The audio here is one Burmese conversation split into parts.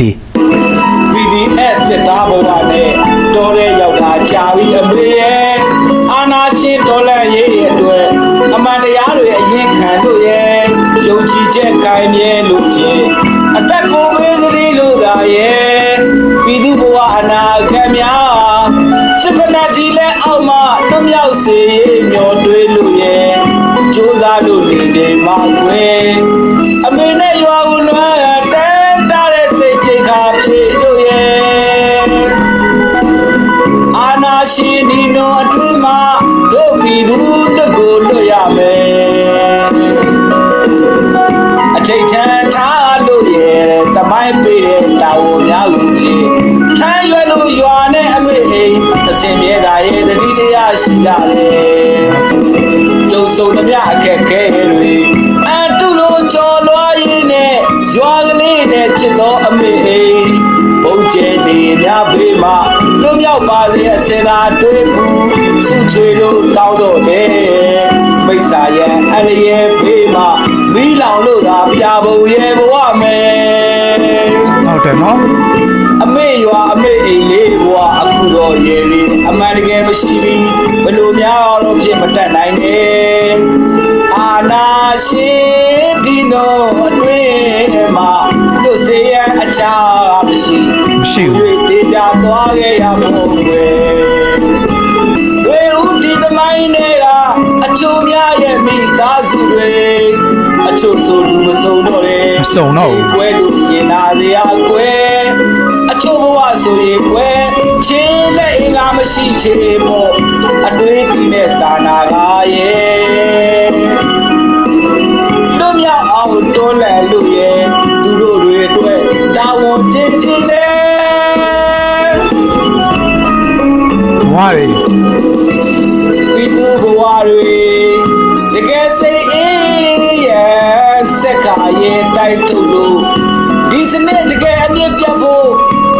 တေ BDS စစ်သားဘဝနဲ့တော်တဲ့ရောက်တာကြာပြီအမေရဲ့အာနာရှင်တော်လည်းရေးရဲ့အတွက်အမှန်တရားတွေအရင်ခံလို့ရဲ့ယုံကြည်ချက်ကင်မြဲလို့ချင်းအသက်ကိုမေးစည်းလို့သာရဲ့ပြည်သူဘဝအနာဂတ်များစစ်ဖနာတီလဲအောက်မှာတွမြော မိုင်းပေးတဲ့တာဝန်များကိုကြည့်ထမ်းရွယ်လို့ရွာနဲ့အမေအိမ်အစင်မြဲတာရဲ့တတိတရားရှိရတယ်ကျုံစုံသမျှအခက်ခဲတွေအတူလို့ကြော်လွားရင်းနဲ့ရွာကလေးနဲ့ချစ်တော်အမေအိမ်ဘုံကျဲနေများဘေးမှာလွတ်မြောက်ပါစေအစင်သာတွေးဘူးစုချွေလို့တောင်းတော့တယ်မိစ္ဆာရဲ့အရရဲ့ဘေးမှာမီးလောင်လို့သာပြပုံရဲ့ဘဝမယ်ဟု တ်တယ်နော်အမေရွာအမေအိမ်လေးဘဝအခုတော့ရဲ့လေးအမှန်တကယ်မရှိဘူးဘလို့များတော့ဖြစ်မတတ်နိုင်နဲ့အာနာရှင်ဒီနောအတွင်းမှာတို့စေရန်အချာမရှိမရှိဘူးတွေ့တေချာသွားခဲ့ရဖို့ပဲတွေဦးဒီသမိုင်းတွေကအချို့များရဲ့မိသားစုတွေအချို့ဆိုလူမစုံတော့တယ်မ စုံတော့ဘူးကွဲလို့မြင်လာစရာကွဲအချို့ဘဝဆိုရင်ကွဲချင်းလက်အင်္ဂါမရှိချေမို့အတွေးကြီးနဲ့စာနာကားရဲ့လွတ်မြောက်အောင်တွန်းလှန်လို့ရဲ့သူတို့တွေအတွက်တာဝန်ချင်းချင်းနဲ့ဘဝတွေ တိုက်ထုတ်လို့ဒီစနစ်တကယ်အမြင့်ပြတ်ဖို့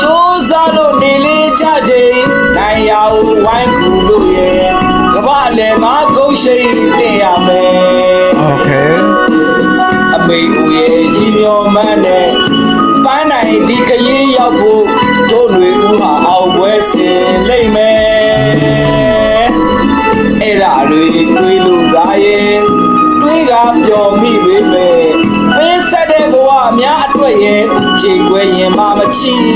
စ조사လို့နေလေးကြချိန်နိုင်ရအောင်ဝိုင်းကူလို့ရဲ့ကမ္ဘာလေမှာဂုံရှိန်တင်ရမယ် โอเค အမေဦးရဲ့ကြီးမျောမှန်းတဲ့ပန်းနိုင်ဒီခရီးရောက်ဖို့တို့တွေဦးဟာအောင်ပွဲစင်လိမ့်မယ်အဲ့ဒါတွေတွေးလို့ကားရဲ့တွေးကပျော်မိပေမဲ့ပေးဆက်တဲ့ဘ ဝအများအတွက်ရဲ့ချိန်ခွဲရင်မှမချီခဲ့ရပါရဲ့